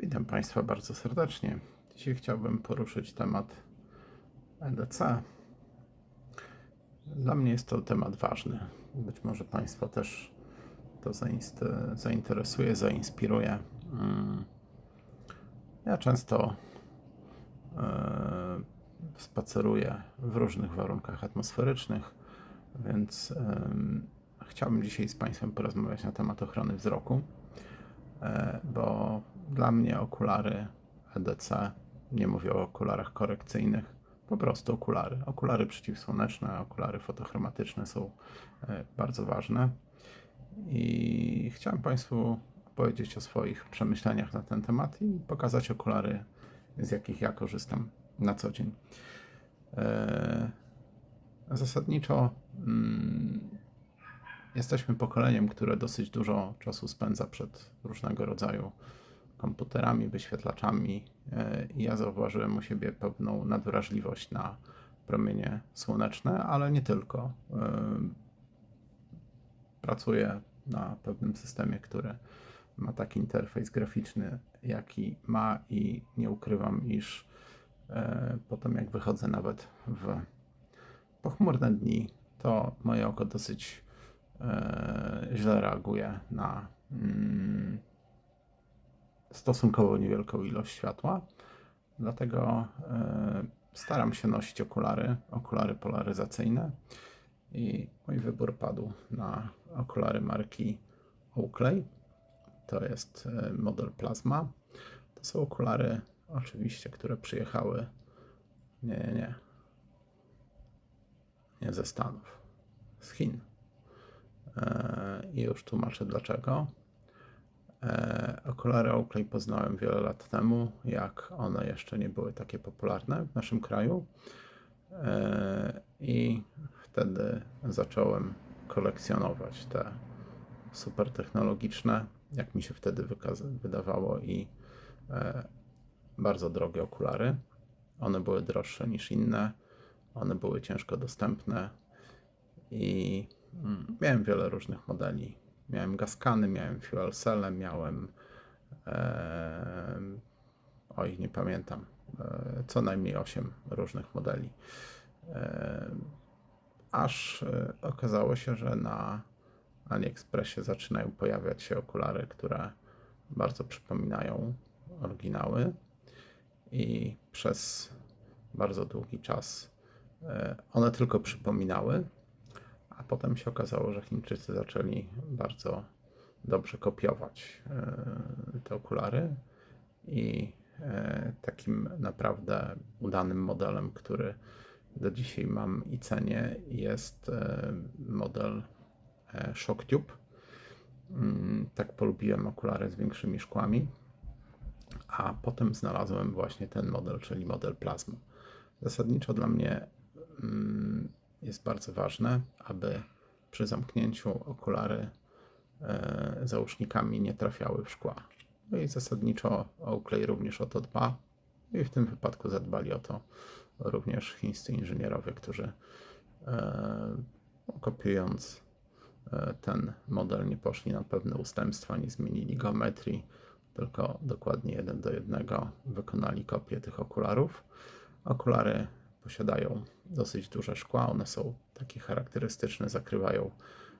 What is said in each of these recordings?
Witam Państwa bardzo serdecznie. Dzisiaj chciałbym poruszyć temat EDC. Dla mnie jest to temat ważny. Być może Państwa też to zainteresuje, zainspiruje. Mm. Ja często e, spaceruję w różnych warunkach atmosferycznych, więc chciałbym dzisiaj z Państwem porozmawiać na temat ochrony wzroku bo dla mnie okulary EDC, nie mówię o okularach korekcyjnych, po prostu okulary. Okulary przeciwsłoneczne, okulary fotochromatyczne są e, bardzo ważne. I chciałem Państwu opowiedzieć o swoich przemyśleniach na ten temat i pokazać okulary, z jakich ja korzystam na co dzień. E, Zasadniczo mm, jesteśmy pokoleniem, które dosyć dużo czasu spędza przed różnego rodzaju komputerami, wyświetlaczami e, i ja zauważyłem u siebie pewną nadwrażliwość na promienie słoneczne, ale nie tylko. E, Pracuję na pewnym systemie, który ma taki interfejs graficzny, jaki ma i nie ukrywam, iż e, potem jak wychodzę nawet w pochmurne dni, to moje oko dosyć źle reaguje na mm, stosunkowo niewielką ilość światła. Dlatego e, staram się nosić okulary, okulary polaryzacyjne. I mój wybór padł na okulary marki Oakley. To jest e, model Plasma. To są okulary, oczywiście, które przyjechały. Nie, nie, nie. Nie ze Stanów, z Chin. E, I już tłumaczę dlaczego. E, Okulary Oakley poznałem wiele lat temu, jak one jeszcze nie były takie popularne w naszym kraju. E, I wtedy zacząłem kolekcjonować te super technologiczne, jak mi się wtedy wydawało, i bardzo drogie okulary. One były droższe niż inne, one były ciężko dostępne i miałem wiele różnych modeli. Miałem Gaskany, miałem Fuel Cell, miałem e, oj, nie pamiętam, e, co najmniej 8 różnych modeli. E, aż e, okazało się, że na AliExpressie zaczynają pojawiać się okulary, które bardzo przypominają oryginały i przez bardzo długi czas e, one tylko przypominały, a potem się okazało, że Chińczycy zaczęli bardzo dobrze kopiować e, te okulary i e, takim naprawdę udanym modelem, który do dzisiaj mam i cenię, jest e, model ShockTube. Mm, Tak polubiłem okulary z większymi szkłami, a potem znalazłem właśnie ten model, czyli model Plasma. Zasadniczo dla mnie mm, jest bardzo ważne, aby przy zamknięciu okulary e, załóżnikami nie trafiały w szkła. No i zasadniczo Oakley również o to dba i w tym wypadku zadbali o to również chińscy inżynierowie, którzy e, kopiując e, ten model nie poszli na pewne ustępstwa, nie zmienili geometrii, tylko dokładnie jeden do jednego wykonali kopię tych okularów. Okulary posiadają dosyć duże szkła, one są takie charakterystyczne, zakrywają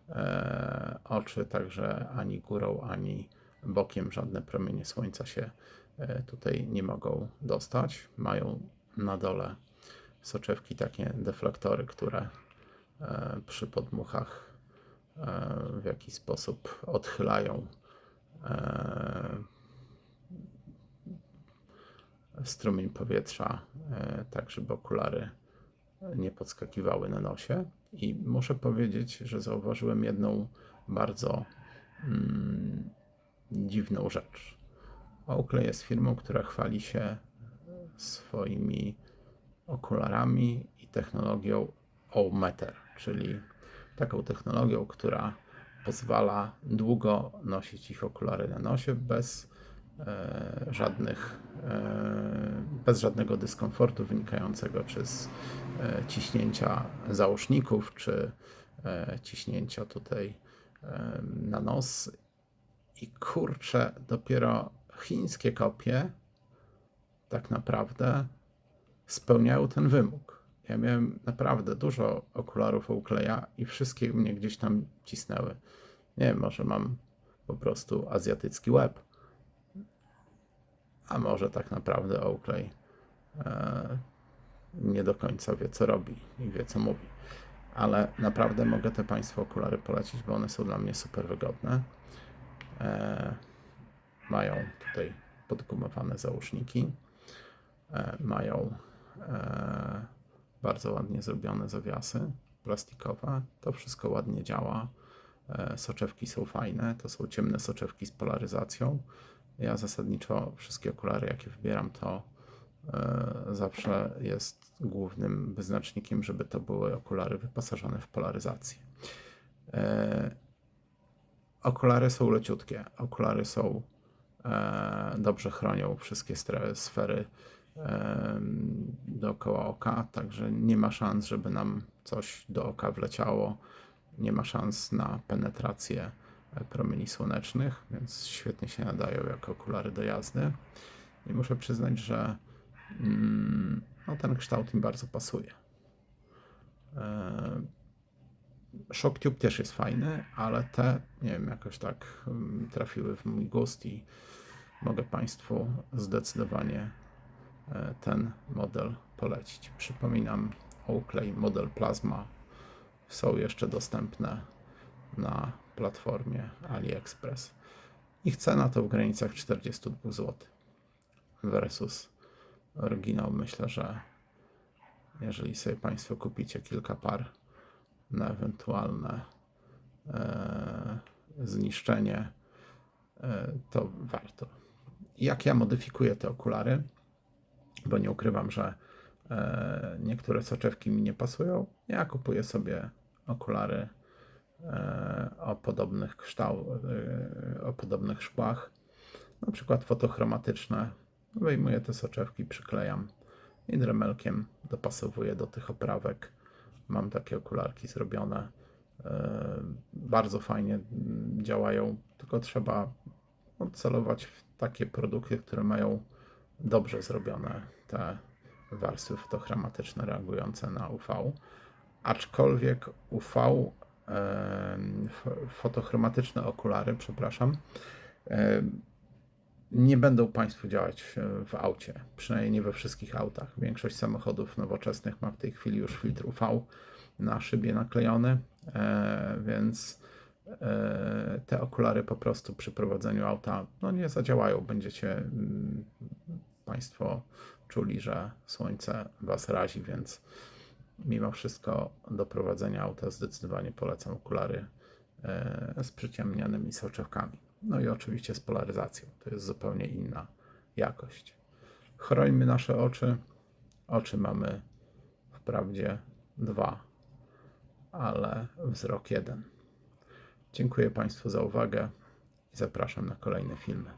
e, oczy, także ani górą, ani bokiem żadne promienie słońca się e, tutaj nie mogą dostać. Mają na dole soczewki, takie deflektory, które e, przy podmuchach e, w jakiś sposób odchylają e, strumień powietrza, e, tak żeby okulary nie podskakiwały na nosie. I muszę powiedzieć, że zauważyłem jedną bardzo mm, dziwną rzecz. Oakley jest firmą, która chwali się swoimi okularami i technologią O-Meter, czyli taką technologią, która pozwala długo nosić ich okulary na nosie bez e, żadnych, e, bez żadnego dyskomfortu wynikającego czy z e, ciśnięcia załóżników, czy e, ciśnięcia tutaj e, na nos. I kurczę, dopiero chińskie kopie tak naprawdę spełniają ten wymóg. Ja miałem naprawdę dużo okularów Oakleya i wszystkie mnie gdzieś tam cisnęły. Nie wiem, może mam po prostu azjatycki łeb. A może tak naprawdę Oakley e, nie do końca wie, co robi i wie, co mówi. Ale naprawdę mogę te Państwu okulary polecić, bo one są dla mnie super wygodne. E, mają tutaj podgumowane załóżniki. E, mają e, bardzo ładnie zrobione zawiasy plastikowe. To wszystko ładnie działa. E, soczewki są fajne. To są ciemne soczewki z polaryzacją. Ja zasadniczo wszystkie okulary, jakie wybieram, to e, zawsze jest głównym wyznacznikiem, żeby to były okulary wyposażone w polaryzację. E, Okulary są leciutkie. Okulary są e, dobrze chronią wszystkie sfery e, dookoła oka, także nie ma szans, żeby nam coś do oka wleciało. Nie ma szans na penetrację e, promieni słonecznych, więc świetnie się nadają jako okulary do jazdy. I muszę przyznać, że no, ten kształt im bardzo pasuje. E, ShockTube też jest fajny, ale te, nie wiem, jakoś tak mm, trafiły w mój gust i mogę Państwu zdecydowanie e, ten model polecić. Przypominam, Oakley model Plasma są jeszcze dostępne na platformie AliExpress. Ich cena to w granicach 42 zł versus oryginał. Myślę, że jeżeli sobie Państwo kupicie kilka par na ewentualne e, zniszczenie, e, to warto. Jak ja modyfikuję te okulary, bo nie ukrywam, że e, niektóre soczewki mi nie pasują, ja kupuję sobie okulary e, o podobnych kształt, e, o podobnych szkłach, na przykład fotochromatyczne. Wyjmuję te soczewki, przyklejam i dremelkiem dopasowuję do tych oprawek. Mam takie okularki zrobione. E, Bardzo fajnie mm, działają, tylko trzeba celować w takie produkty, które mają dobrze zrobione te warstwy fotochromatyczne reagujące na UV. Aczkolwiek UV, f- fotochromatyczne okulary, przepraszam, em, nie będą Państwu działać w, aucie, przynajmniej nie we wszystkich autach. Większość samochodów nowoczesnych ma w tej chwili już filtr UV na szybie naklejony, e, więc e, te okulary po prostu przy prowadzeniu auta no, nie zadziałają. Będziecie mm, Państwo czuli, że słońce Was razi, więc mimo wszystko do prowadzenia auta zdecydowanie polecam okulary e, z przyciemnianymi soczewkami. No i oczywiście z polaryzacją. To jest zupełnie inna jakość. Chrońmy nasze oczy. Oczy mamy wprawdzie dwa, ale wzrok jeden. Dziękuję Państwu za uwagę i zapraszam na kolejne filmy.